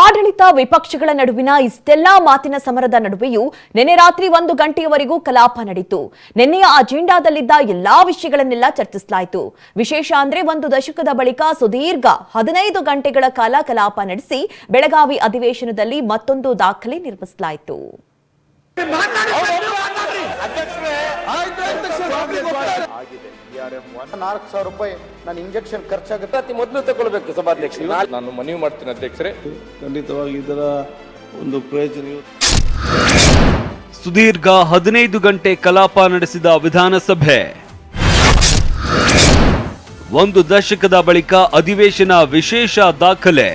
ಆಡಳಿತ ವಿಪಕ್ಷಗಳ ನಡುವಿನ ಇಷ್ಟೆಲ್ಲಾ ಮಾತಿನ ಸಮರದ ನಡುವೆಯೂ ನಿನ್ನೆ ರಾತ್ರಿ ಒಂದು ಗಂಟೆಯವರೆಗೂ ಕಲಾಪ ನಡೆಯಿತು ನಿನ್ನೆಯ ಅಜೆಂಡಾದಲ್ಲಿದ್ದ ಎಲ್ಲಾ ವಿಷಯಗಳನ್ನೆಲ್ಲ ಚರ್ಚಿಸಲಾಯಿತು. ವಿಶೇಷ ಅಂದ್ರೆ ಒಂದು ದಶಕದ ಬಳಿಕ ಸುದೀರ್ಘ ಹದಿನೈದು ಗಂಟೆಗಳ ಕಾಲ ಕಲಾಪ ನಡೆಸಿ ಬೆಳಗಾವಿ ಅಧಿವೇಶನದಲ್ಲಿ ಮತ್ತೊಂದು ದಾಖಲೆ ನಿರ್ಮಿಸಲಾಯಿತು. ನಾಲ್ಕು ಸಾವಿರ ರೂಪಾಯಿ ನಾನು ಇಂಜೆಕ್ಷನ್ ಖರ್ಚಾಗುತ್ತೆ. ಅತಿ ಮೊದಲು ತಗೊಳ್ಬೇಕು ಸಭಾಧ್ಯಕ್ಷ ನಾನು ಮನವಿ ಮಾಡ್ತೀನಿ ಅಧ್ಯಕ್ಷರೇ. ಖಂಡಿತವಾಗಿ ಇದರ ಒಂದು ಪ್ರಯೋಜನ ಸುದೀರ್ಘ ಹದಿನೈದು ಗಂಟೆ ಕಲಾಪ ನಡೆಸಿದ ವಿಧಾನಸಭೆ. ಒಂದು ದಶಕದ ಬಳಿಕ ಅಧಿವೇಶನ ವಿಶೇಷ ದಾಖಲೆ.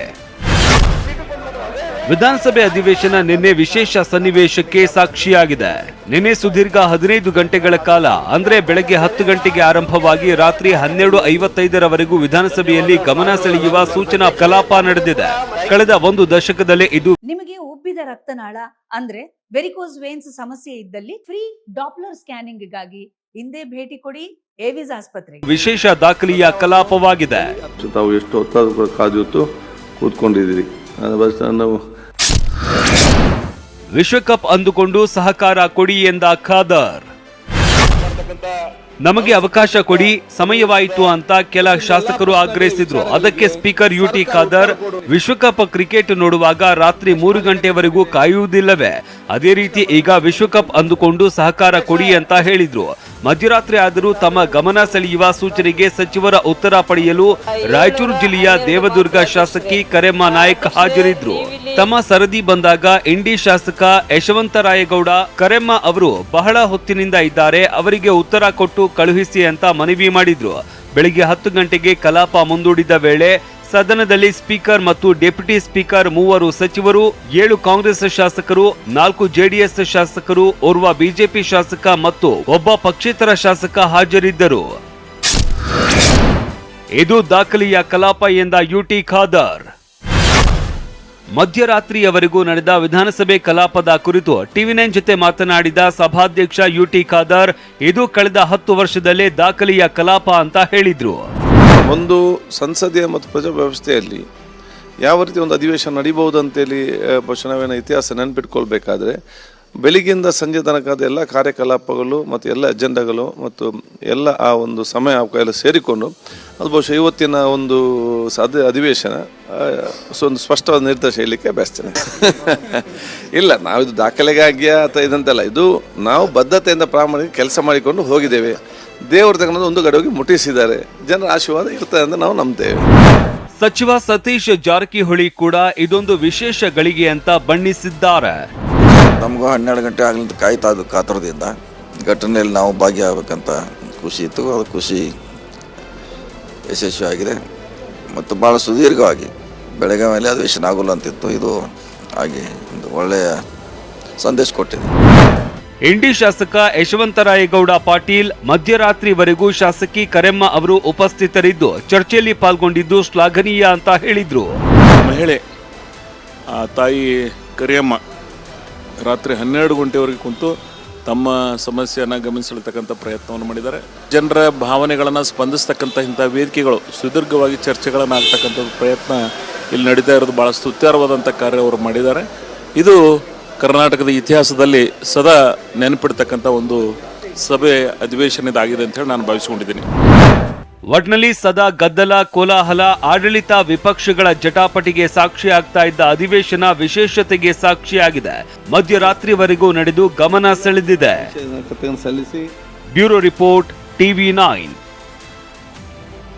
ವಿಧಾನಸಭೆ ಅಧಿವೇಶನ ನಿನ್ನೆ ವಿಶೇಷ ಸನ್ನಿವೇಶಕ್ಕೆ ಸಾಕ್ಷಿಯಾಗಿದೆ. ನಿನ್ನೆ ಸುದೀರ್ಘ ಹದಿನೈದು ಗಂಟೆಗಳ ಕಾಲ ಅಂದ್ರೆ ಬೆಳಗ್ಗೆ ಹತ್ತು ಗಂಟೆಗೆ ಆರಂಭವಾಗಿ ರಾತ್ರಿ ಹನ್ನೆರಡು ಐವತ್ತೈದರವರೆಗೂ ವಿಧಾನಸಭೆಯಲ್ಲಿ ಗಮನ ಸೆಳೆಯುವ ಸೂಚನಾ ಕಲಾಪ ನಡೆದಿದೆ. ಕಳೆದ ಒಂದು ದಶಕದಲ್ಲೇ ಇದು ನಿಮಗೆ ಉಬ್ಬಿದ ರಕ್ತನಾಳ ಅಂದ್ರೆ ವೆರಿಕೋಸ್ ವೇನ್ಸ್ ಸಮಸ್ಯೆ ಇದ್ದಲ್ಲಿ ಫ್ರೀ ಡಾಪ್ಲರ್ ಸ್ಕ್ಯಾನಿಂಗ್ಗಾಗಿ ಹಿಂದೆ ಭೇಟಿ ಕೊಡಿ ಏವಿಸ್ ಆಸ್ಪತ್ರೆ ವಿಶೇಷ ದಾಖಲೆಯ ಕಲಾಪವಾಗಿದೆ. ತಾವು ಎಷ್ಟು ಹೊತ್ತಾದ ಕಾದಿತ್ತು ಕೂತ್ಕೊಂಡಿದ್ದೀರಿ. ಅದು ಬಸ್ ನಾವು ವಿಶ್ವಕಪ್ ಅಂದುಕೊಂಡು ಸಹಕಾರ ಕೊಡಿ ಎಂದ ಖಾದರ್. ನಮಗೆ ಅವಕಾಶ ಕೊಡಿ, ಸಮಯವಾಯಿತು ಅಂತ ಕೆಲ ಶಾಸಕರು ಆಗ್ರಹಿಸಿದ್ರು. ಅದಕ್ಕೆ ಸ್ಪೀಕರ್ ಯುಟಿ ಖಾದರ್, ವಿಶ್ವಕಪ್ ಕ್ರಿಕೆಟ್ ನೋಡುವಾಗ ರಾತ್ರಿ ಮೂರು ಗಂಟೆವರೆಗೂ ಕಾಯುವುದಿಲ್ಲವೇ? ಅದೇ ರೀತಿ ಈಗ ವಿಶ್ವಕಪ್ ಅಂದುಕೊಂಡು ಸಹಕಾರ ಕೊಡಿ ಅಂತ ಹೇಳಿದ್ರು. ಮಧ್ಯರಾತ್ರಿ ಆದರೂ ತಮ್ಮ ಗಮನ ಸೆಳೆಯುವ ಸೂಚನೆಗೆ ಸಚಿವರ ಉತ್ತರ ಪಡೆಯಲು ರಾಯಚೂರು ಜಿಲ್ಲೆಯ ದೇವದುರ್ಗ ಶಾಸಕಿ ಕರೆಮ್ಮ ನಾಯಕ್ ಹಾಜರಿದ್ರು. ತಮ್ಮ ಸರದಿ ಬಂದಾಗ ಇಂಡಿ ಶಾಸಕ ಯಶವಂತರಾಯಗೌಡ ಕರೆಮ್ಮ ಅವರು ಬಹಳ ಹೊತ್ತಿನಿಂದ ಇದ್ದಾರೆ, ಅವರಿಗೆ ಉತ್ತರ ಕೊಟ್ಟು ಕಳುಹಿಸಿ ಅಂತ ಮನವಿ ಮಾಡಿದ್ರು. ಬೆಳಿಗ್ಗೆ ಹತ್ತು ಗಂಟೆಗೆ ಕಲಾಪ ಮುಂದೂಡಿದ ವೇಳೆ ಸದನದಲ್ಲಿ ಸ್ಪೀಕರ್ ಮತ್ತು ಡೆಪ್ಯೂಟಿ ಸ್ಪೀಕರ್ ಮೂವರು ಸಚಿವರು, ಏಳು ಕಾಂಗ್ರೆಸ್ ಶಾಸಕರು, ನಾಲ್ಕು ಜೆಡಿಎಸ್ ಶಾಸಕರು, ಓರ್ವ ಬಿಜೆಪಿ ಶಾಸಕ ಮತ್ತು ಒಬ್ಬ ಪಕ್ಷೇತರ ಶಾಸಕ ಹಾಜರಿದ್ದರು. ಇದು ದಾಖಲೆಯ ಕಲಾಪ ಎಂದ ಯುಟಿ ಖಾದರ್. ಮಧ್ಯರಾತ್ರಿಯವರೆಗೂ ನಡೆದ ವಿಧಾನಸಭೆ ಕಲಾಪದ ಕುರಿತು ಟಿವಿ ನೈನ್ ಜೊತೆ ಮಾತನಾಡಿದ ಸಭಾಧ್ಯಕ್ಷ ಯುಟಿ ಖಾದರ್, ಇದು ಕಳೆದ ಹತ್ತು ವರ್ಷದಲ್ಲೇ ದಾಖಲೆಯ ಕಲಾಪ ಅಂತ ಹೇಳಿದ್ರು. ಒಂದು ಸಂಸದೀಯ ಮತ್ತು ಪ್ರಜಾ ವ್ಯವಸ್ಥೆಯಲ್ಲಿ ಯಾವ ರೀತಿ ಒಂದು ಅಧಿವೇಶನ ನಡೀಬಹುದು ಅಂತೇಳಿ ನಾವೇನೋ ಇತಿಹಾಸ ನೆನ್ಪಿಟ್ಕೊಳ್ಬೇಕಾದ್ರೆ ಬೆಳಿಗ್ಗೆಯಿಂದ ಸಂಜೆ ತನಕದ ಎಲ್ಲ ಕಾರ್ಯಕಲಾಪಗಳು ಮತ್ತು ಎಲ್ಲ ಅಜೆಂಡಾಗಳು ಮತ್ತು ಎಲ್ಲ ಆ ಒಂದು ಸಮಯ ಎಲ್ಲ ಸೇರಿಕೊಂಡು ಅದು ಬಹುಶಃ ಇವತ್ತಿನ ಒಂದು ಸಾಧ್ಯ ಅಧಿವೇಶನ ಒಂದು ಸ್ಪಷ್ಟವಾದ ನಿರ್ದೇಶ ಹೇಳಲಿಕ್ಕೆ ಬಯಸ್ತೇನೆ. ಇಲ್ಲ, ನಾವು ಇದು ದಾಖಲೆಗಾಗಿ ಅಥವಾ ಇದಂತೆಲ್ಲ, ಇದು ನಾವು ಬದ್ಧತೆಯಿಂದ ಪ್ರಾಮಾಣಿಕ ಕೆಲಸ ಮಾಡಿಕೊಂಡು ಹೋಗಿದ್ದೇವೆ. ದೇವರ ತಗೊಂಡು ಒಂದು ಗಡುವಿಗೆ ಮುಟ್ಟಿಸಿದ್ದಾರೆ. ಜನರ ಆಶೀರ್ವಾದ ಇರ್ತದೆ ಅಂತ ನಾವು ನಂಬ್ತೇವೆ. ಸಚಿವ ಸತೀಶ್ ಜಾರಕಿಹೊಳಿ ಕೂಡ ಇದೊಂದು ವಿಶೇಷ ಗಳಿಗೆ ಅಂತ ಬಣ್ಣಿಸಿದ್ದಾರೆ. ನಮಗೂ ಹನ್ನೆರಡು ಗಂಟೆ ಆಗ್ಲಿಂದ ಕಾಯ್ತಾ ಅದು ಕಾತರದಿಂದ. ಘಟನೆಯಲ್ಲಿ ನಾವು ಭಾಗಿಯಾಗಬೇಕಂತ ಖುಷಿ ಇತ್ತು. ಅದು ಖುಷಿ ಯಶಸ್ವಿಯಾಗಿದೆ ಮತ್ತು ಭಾಳ ಸುದೀರ್ಘವಾಗಿ ಬೆಳಗಾವಿಯಲ್ಲಿ ಅಧಿವೇಶನ ಆಗೋಲ್ಲ ಅಂತಿತ್ತು. ಇದು ಹಾಗೆ ಒಂದು ಒಳ್ಳೆಯ ಸಂದೇಶ ಕೊಟ್ಟಿದೆ. ಇಂಡಿ ಶಾಸಕ ಯಶವಂತರಾಯಗೌಡ ಪಾಟೀಲ್ ಮಧ್ಯರಾತ್ರಿವರೆಗೂ ಶಾಸಕಿ ಕರೆಮ್ಮ ಅವರು ಉಪಸ್ಥಿತರಿದ್ದು ಚರ್ಚೆಯಲ್ಲಿ ಪಾಲ್ಗೊಂಡಿದ್ದು ಶ್ಲಾಘನೀಯ ಅಂತ ಹೇಳಿದ್ರು. ಮಹಿಳೆ ಆ ತಾಯಿ ಕರಿಯಮ್ಮ ರಾತ್ರಿ ಹನ್ನೆರಡು ಗಂಟೆವರೆಗೆ ಕುಂತು ತಮ್ಮ ಸಮಸ್ಯೆಯನ್ನು ಗಮನಿಸಲ್ತಕ್ಕಂಥ ಪ್ರಯತ್ನವನ್ನು ಮಾಡಿದ್ದಾರೆ. ಜನರ ಭಾವನೆಗಳನ್ನು ಸ್ಪಂದಿಸ್ತಕ್ಕಂಥ ಇಂಥ ವೇದಿಕೆಗಳು ಸುದೀರ್ಘವಾಗಿ ಚರ್ಚೆಗಳನ್ನು ಆಗ್ತಕ್ಕಂಥ ಪ್ರಯತ್ನ ಇಲ್ಲಿ ನಡೀತಾ ಇರೋದು ಭಾಳ ಸ್ತುತ್ಯಾರ್ಹವಾದಂಥ ಕಾರ್ಯ ಅವರು ಮಾಡಿದ್ದಾರೆ. ಇದು ಕರ್ನಾಟಕದ ಇತಿಹಾಸದಲ್ಲಿ ಸದಾ ನೆನಪಿಡ್ತಕ್ಕಂಥ ಒಂದು ಸಭೆ ಅಧಿವೇಶನ ಇದಾಗಿದೆ ಅಂತ ಹೇಳಿ ನಾನು ಭಾವಿಸ್ಕೊಂಡಿದ್ದೀನಿ. ಒಟ್ನಲ್ಲಿ ಸದಾ ಗದ್ದಲ ಕೋಲಾಹಲ ಆಡಳಿತ ವಿಪಕ್ಷಗಳ ಜಟಾಪಟಿಗೆ ಸಾಕ್ಷಿಯಾಗ್ತಾ ಇದ್ದ ಅಧಿವೇಶನ ವಿಶೇಷತೆಗೆ ಸಾಕ್ಷಿಯಾಗಿದೆ. ಮಧ್ಯರಾತ್ರಿವರೆಗೂ ನಡೆದು ಗಮನ ಸೆಳೆದಿದೆ. Bureau report TV nine.